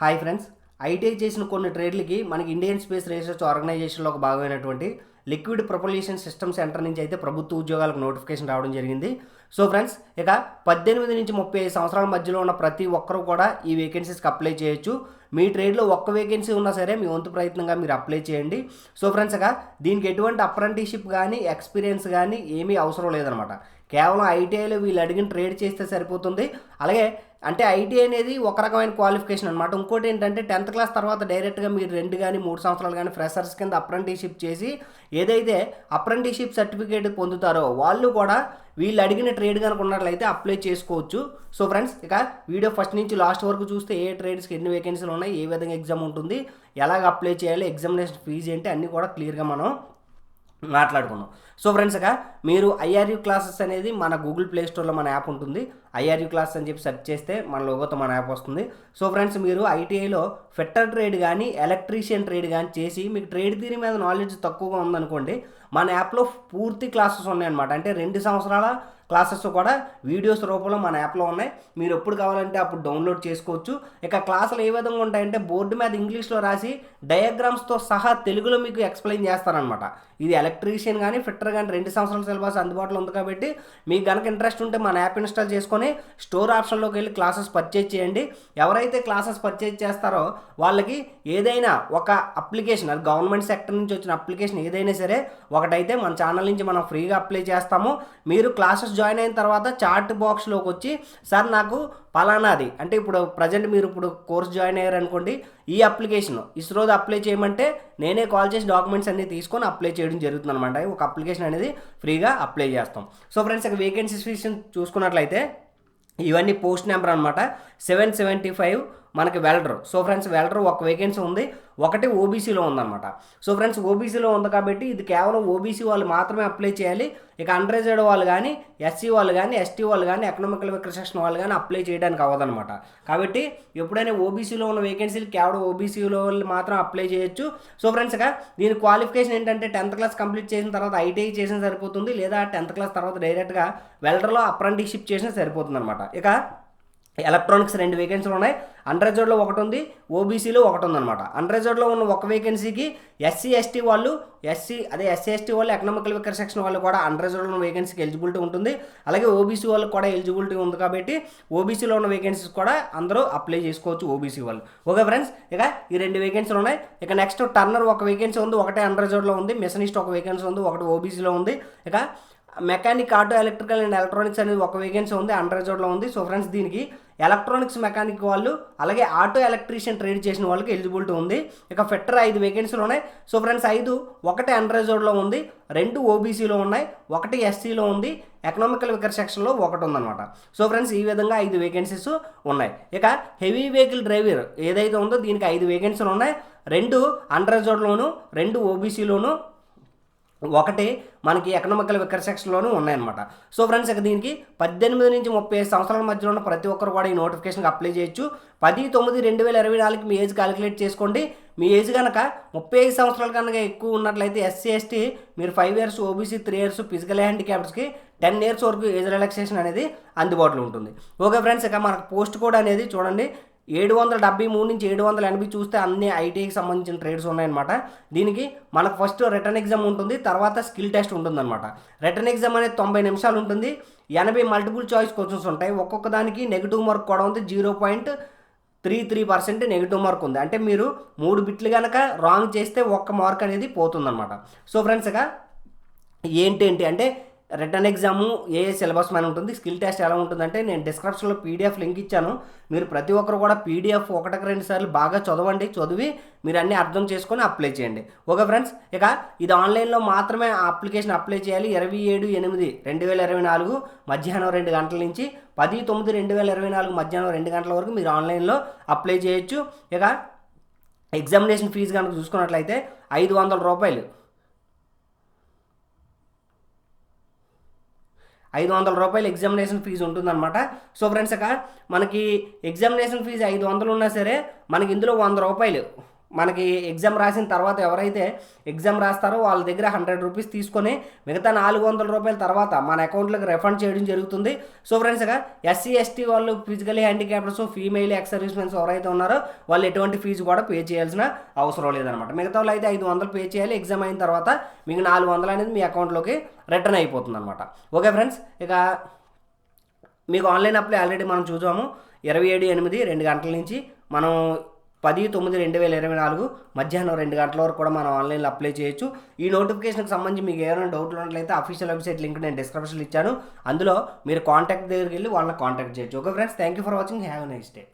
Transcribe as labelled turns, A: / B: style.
A: Hi friends ITI చేసిన కొన్ని ట్రేడ్లకి మనకి ఇండియన్ స్పేస్ రీసెర్చ్ ఆర్గనైజేషన్లో ఒక భాగమైనటువంటి లిక్విడ్ ప్రొపల్యూషన్ సిస్టమ్ సెంటర్ నుంచి అయితే ప్రభుత్వ ఉద్యోగాలకు నోటిఫికేషన్ రావడం జరిగింది. సో ఫ్రెండ్స్ ఇక పద్దెనిమిది నుంచి ముప్పై ఐదు సంవత్సరాల మధ్యలో ఉన్న ప్రతి ఒక్కరూ కూడా ఈ వేకెన్సీస్కి అప్లై చేయొచ్చు. మీ ట్రేడ్లో ఒక్క వేకెన్సీ ఉన్నా సరే మీ వంతు ప్రయత్నంగా మీరు అప్లై చేయండి. సో ఫ్రెండ్స్ ఇక దీనికి ఎటువంటి అప్రెంటిషిప్ కానీ ఎక్స్పీరియన్స్ కానీ ఏమీ అవసరం లేదనమాట. కేవలం ఐటీఐలో వీళ్ళు అడిగిన ట్రేడ్ చేస్తే సరిపోతుంది. అలాగే అంటే ఐటీ అనేది ఒక రకమైన క్వాలిఫికేషన్ అనమాట ఇంకోటి ఏంటంటే టెన్త్ క్లాస్ తర్వాత డైరెక్ట్గా మీరు రెండు కానీ మూడు సంవత్సరాలు కానీ ఫ్రెషర్స్ కింద అప్రెంటిషిప్ చేసి ఏదైతే అప్రెంటిషిప్ సర్టిఫికేట్ పొందుతారో వాళ్ళు కూడా వీళ్ళు అడిగిన ట్రేడ్ కనుక ఉన్నట్లయితే అప్లై చేసుకోవచ్చు. సో ఫ్రెండ్స్ ఇక వీడియో ఫస్ట్ నుంచి లాస్ట్ వరకు చూస్తే ఏ ట్రేడ్స్కి ఎన్ని వేకెన్సీలు ఉన్నాయి ఏ విధంగా ఎగ్జామ్ ఉంటుంది ఎలాగ అప్లై చేయాలి ఎగ్జామినేషన్ ఫీజు ఏంటి అన్నీ కూడా క్లియర్గా మనం మాట్లాడుకుందాం సో ఫ్రెండ్స్ ఇక మీరు ఐఆర్యూ క్లాసెస్ అనేది మన గూగుల్ ప్లే స్టోర్లో మన యాప్ ఉంటుంది. ఐఆర్యూ క్లాస్ అని చెప్పి సెర్చ్ చేస్తే మన లోగోతో మన యాప్ వస్తుంది. సో ఫ్రెండ్స్ మీరు ఐటీఐలో ఫిట్టర్ ట్రేడ్ కానీ ఎలక్ట్రీషియన్ ట్రేడ్ కానీ చేసి మీకు ట్రేడ్ థీరీ మీద నాలెడ్జ్ తక్కువగా ఉందనుకోండి మన యాప్లో పూర్తి క్లాసెస్ ఉన్నాయన్నమాట. అంటే రెండు సంవత్సరాల క్లాసెస్ కూడా వీడియోస్ రూపంలో మన యాప్లో ఉన్నాయి. మీరు ఎప్పుడు కావాలంటే అప్పుడు డౌన్లోడ్ చేసుకోవచ్చు. ఇక క్లాసులు ఏ విధంగా ఉంటాయంటే బోర్డు మీద ఇంగ్లీష్లో రాసి డయాగ్రామ్స్తో సహా తెలుగులో మీకు ఎక్స్ప్లెయిన్ చేస్తారనమాట ఇది ఎలక్ట్రీషియన్ కానీ ఫిట్టర్ కానీ రెండు సంవత్సరాల సిలబస్ అందుబాటులో ఉంది కాబట్టి మీకు కనుక ఇంట్రెస్ట్ ఉంటే మన యాప్ ఇన్స్టాల్ చేసుకొని స్టోర్ ఆప్షన్లోకి వెళ్ళి క్లాసెస్ పర్చేజ్ చేయండి. ఎవరైతే క్లాసెస్ పర్చేజ్ చేస్తారో వాళ్ళకి ఏదైనా ఒక అప్లికేషన్ అది గవర్నమెంట్ సెక్టర్ నుంచి వచ్చిన అప్లికేషన్ ఏదైనా సరే ఒకటైతే మన ఛానల్ నుంచి మనం ఫ్రీగా అప్లై చేస్తాము. మీరు క్లాసెస్ జాయిన్ అయిన తర్వాత చాట్ బాక్స్లోకి వచ్చి సార్ నాకు పలానాది అంటే ఇప్పుడు ప్రజెంట్ మీరు ఇప్పుడు కోర్స్ జాయిన్ అయ్యారు అనుకోండి ఈ అప్లికేషన్ ఇస్రోది అప్లై చేయమంటే నేనే కాల్ చేసి డాక్యుమెంట్స్ అన్ని తీసుకొని అప్లై చేయడం జరుగుతుంది అనమాట ఒక అప్లికేషన్ అనేది ఫ్రీగా అప్లై చేస్తాం. సో ఫ్రెండ్స్ ఇక వేకెన్సీస్ విషయం చూసుకున్నట్లయితే ఇవన్నీ పోస్ట్ నెంబర్ అనమాట సెవెన్ సెవెంటీ ఫైవ్ మనకి వెల్డర్. సో ఫ్రెండ్స్ వెల్డర్ ఒక వేకెన్సీ ఉంది. ఒకటి ఓబీసీలో ఉందన్నమాట. సో ఫ్రెండ్స్ ఓబీసీలో ఉంది కాబట్టి ఇది కేవలం ఓబీసీ వాళ్ళు మాత్రమే అప్లై చేయాలి. ఇక అండర్రేజెడ్ వాళ్ళు కానీ ఎస్సీ వాళ్ళు కానీ ఎస్టీ వాళ్ళు కానీ ఎకనామికల్ సెక్షన్ వాళ్ళు కానీ అప్లై చేయడానికి అవ్వదన్నమాట. కాబట్టి ఎప్పుడైనా ఓబీసీలో ఉన్న వేకెన్సీలు కేవలం ఓబీసీలో వాళ్ళు మాత్రం అప్లై చేయొచ్చు. సో ఫ్రెండ్స్ ఇక దీని క్వాలిఫికేషన్ ఏంటంటే టెన్త్ క్లాస్ కంప్లీట్ చేసిన తర్వాత ఐటీఐ చేసిన సరిపోతుంది. లేదా టెన్త్ క్లాస్ తర్వాత డైరెక్ట్గా వెల్డర్లో అప్రెంటిషిప్ చేసిన సరిపోతుంది అనమాట ఇక ఎలక్ట్రానిక్స్ రెండు వేకెన్సీలు ఉన్నాయి. అండర్జోడ్లో ఒకటి ఉంది ఓబీసీలో ఒకటి ఉందన్నమాట. అండర్జోడ్లో ఉన్న ఒక వేకెన్సీకి ఎస్సీ ఎస్టీ వాళ్ళు ఎస్సీ అదే ఎస్సీ ఎస్టీ వాళ్ళు ఎకనామికల్ వికర్ సెక్షన్ వాళ్ళు కూడా అండర్జోడ్లో ఉన్న వేకెన్సీకి ఎలిజిబిలిటీ ఉంటుంది. అలాగే ఓబీసీ వాళ్ళకి కూడా ఎలిజిబిలిటీ ఉంది కాబట్టి ఓబీసీలో ఉన్న వేకెన్సీస్ కూడా అందరూ అప్లై చేసుకోవచ్చు ఓబీసీ వాళ్ళు. ఓకే ఫ్రెండ్స్ ఇక ఈ రెండు వేకెన్సీలు ఉన్నాయి. ఇక నెక్స్ట్ టర్నర్ ఒక వేకెన్సీ ఉంది ఒకటే అండర్జోడ్లో ఉంది. మిషనిస్ట్ ఒక వేకెన్సీ ఉంది ఒకటి ఓబీసీలో ఉంది. ఇక mechanic auto electrical and electronics అనేది ఒక వేకెన్సీ ఉంది అండ్రాజోడ్లో ఉంది. సో ఫ్రెండ్స్ దీనికి ఎలక్ట్రానిక్స్ మెకానిక్ వాళ్ళు అలాగే ఆటో ఎలక్ట్రీషియన్ ట్రేడ్ చేసిన వాళ్ళకి ఎలిజిబిలిటీ ఉంది. ఇక ఫిట్టర్ ఐదు వేకెన్సీలు ఉన్నాయి. సో ఫ్రెండ్స్ ఐదు ఒకటి అండ్రాజోడ్లో ఉంది రెండు ఓబీసీలో ఉన్నాయి ఒకటి ఎస్సీలో ఉంది ఎకనామికల్ వికర్ సెక్షన్లో ఒకటి ఉందన్నమాట. సో ఫ్రెండ్స్ ఈ విధంగా ఐదు వేకెన్సీస్ ఉన్నాయి. ఇక హెవీ వెహికల్ డ్రైవర్ ఏదైతే ఉందో దీనికి ఐదు వేకెన్సీలు ఉన్నాయి. రెండు అండర్ రెండు ఓబీసీలోను ఒకటి మనకి ఎకనామికల్ వికర్ సెక్షన్లోనూ ఉన్నాయన్నమాట. సో ఫ్రెండ్స్ ఇక దీనికి పద్దెనిమిది నుంచి ముప్పై ఐదు సంవత్సరాల మధ్యలో ఉన్న ప్రతి ఒక్కరు కూడా ఈ నోటిఫికేషన్కి అప్లై చేయొచ్చు. పది తొమ్మిది రెండు వేల ఇరవై నాలుగు మీ ఏజ్ క్యాలిక్యులేట్ చేసుకోండి. మీ ఏజ్ కనుక ముప్పై ఐదు సంవత్సరాల కనుక ఎక్కువ ఉన్నట్లయితే ఎస్సీ ఎస్టీ మీరు five years OBC three years physical హ్యాండిక్యాప్స్కి ten years వరకు ఏజ్ రిలాక్సేషన్ అనేది అందుబాటులో ఉంటుంది. ఓకే ఫ్రెండ్స్ ఇక మనకు పోస్ట్ కోడ్ అనేది చూడండి. ఏడు వందల డెబ్బై మూడు నుంచి ఏడు వందల ఎనభై చూస్తే అన్ని ఐటీఐకి సంబంధించిన ట్రేడ్స్ ఉన్నాయన్నమాట. దీనికి మనకు ఫస్ట్ రిటర్న్ ఎగ్జామ్ ఉంటుంది తర్వాత స్కిల్ టెస్ట్ ఉంటుందన్నమాట. రిటర్న్ ఎగ్జామ్ అనేది తొంభై నిమిషాలు ఉంటుంది. ఎనభై మల్టిపుల్ చాయిస్ క్వశ్చన్స్ ఉంటాయి. ఒక్కొక్క దానికి నెగిటివ్ మార్క్ కూడా ఉంది. Zero point three three percent negative mark ఉంది. అంటే మీరు మూడు బిట్లు కనుక రాంగ్ చేస్తే ఒక్క మార్క్ అనేది పోతుందన్నమాట. సో ఫ్రెండ్స్గా ఏంటి అంటే రిటర్న్ ఎగ్జాము ఏ ఏ సిలబస్ మీద ఉంటుంది. స్కిల్ టెస్ట్ ఎలా ఉంటుందంటే నేను డిస్క్రిప్షన్లో పీడిఎఫ్ లింక్ ఇచ్చాను. మీరు ప్రతి ఒక్కరు కూడా పీడిఎఫ్ ఒకటికి రెండు సార్లు బాగా చదవండి. చదివి మీరు అన్నీ అర్థం చేసుకొని అప్లై చేయండి. ఓకే ఫ్రెండ్స్ ఇక ఇది ఆన్లైన్లో మాత్రమే ఆ అప్లికేషన్ అప్లై చేయాలి. ఇరవై ఏడు ఎనిమిది రెండు వేల ఇరవై నాలుగు మధ్యాహ్నం రెండు గంటల నుంచి పది తొమ్మిది రెండు వేల ఇరవై నాలుగు మధ్యాహ్నం రెండు గంటల వరకు మీరు ఆన్లైన్లో అప్లై చేయొచ్చు. ఇక ఎగ్జామినేషన్ ఫీజు కనుక చూసుకున్నట్లయితే ఐదు వందల రూపాయలు. ఐదు వందల రూపాయలు ఎగ్జామినేషన్ ఫీజు ఉంటుందన్నమాట. సో ఫ్రెండ్స్ ఇక మనకి ఎగ్జామినేషన్ ఫీజు ఐదు వందలు ఉన్నా సరే మనకి ఇందులో వంద రూపాయలు. మనకి ఎగ్జామ్ రాసిన తర్వాత ఎవరైతే ఎగ్జామ్ రాస్తారో వాళ్ళ దగ్గర హండ్రెడ్ రూపీస్ తీసుకొని మిగతా నాలుగు వందల రూపాయల తర్వాత మన అకౌంట్లోకి రిఫండ్ చేయడం జరుగుతుంది. సో ఫ్రెండ్స్ ఇక ఎస్సీ ఎస్టీ వాళ్ళు physically handicappers female ex servicemens ఎవరైతే ఉన్నారో వాళ్ళు ఎటువంటి ఫీజు కూడా పే చేయాల్సిన అవసరం లేదనమాట మిగతా వాళ్ళు అయితే ఐదు వందలు పే చేయాలి ఎగ్జామ్ అయిన తర్వాత మీకు నాలుగు వందలు అనేది మీ అకౌంట్లోకి రిటర్న్ అయిపోతుంది అనమాట ఓకే ఫ్రెండ్స్ ఇక మీకు ఆన్లైన్ అప్లై ఆల్రెడీ మనం చూసాము. ఇరవై ఏడు ఎనిమిది రెండు గంటల నుంచి మనం పది తొమ్మిది రెండు వేల ఇరవై నాలుగు మధ్యాహ్నం రెండు గంటల వరకు కూడా మనం ఆన్లైన్లో అప్లై చేయొచ్చు. ఈ నోటిఫికేషన్కి సంబంధించి మీకు ఏమైనా డౌట్లు ఉన్నట్లయితే అఫీషియల్ వెబ్సైట్ లింక్ నేను డిస్క్రిప్షన్లో ఇచ్చాను. అందులో మీరు కాంటాక్ట్ దగ్గరికి వెళ్ళి వాళ్ళని కాంటాక్ట్ చేయొచ్చు. Okay friends thank you for watching have nice day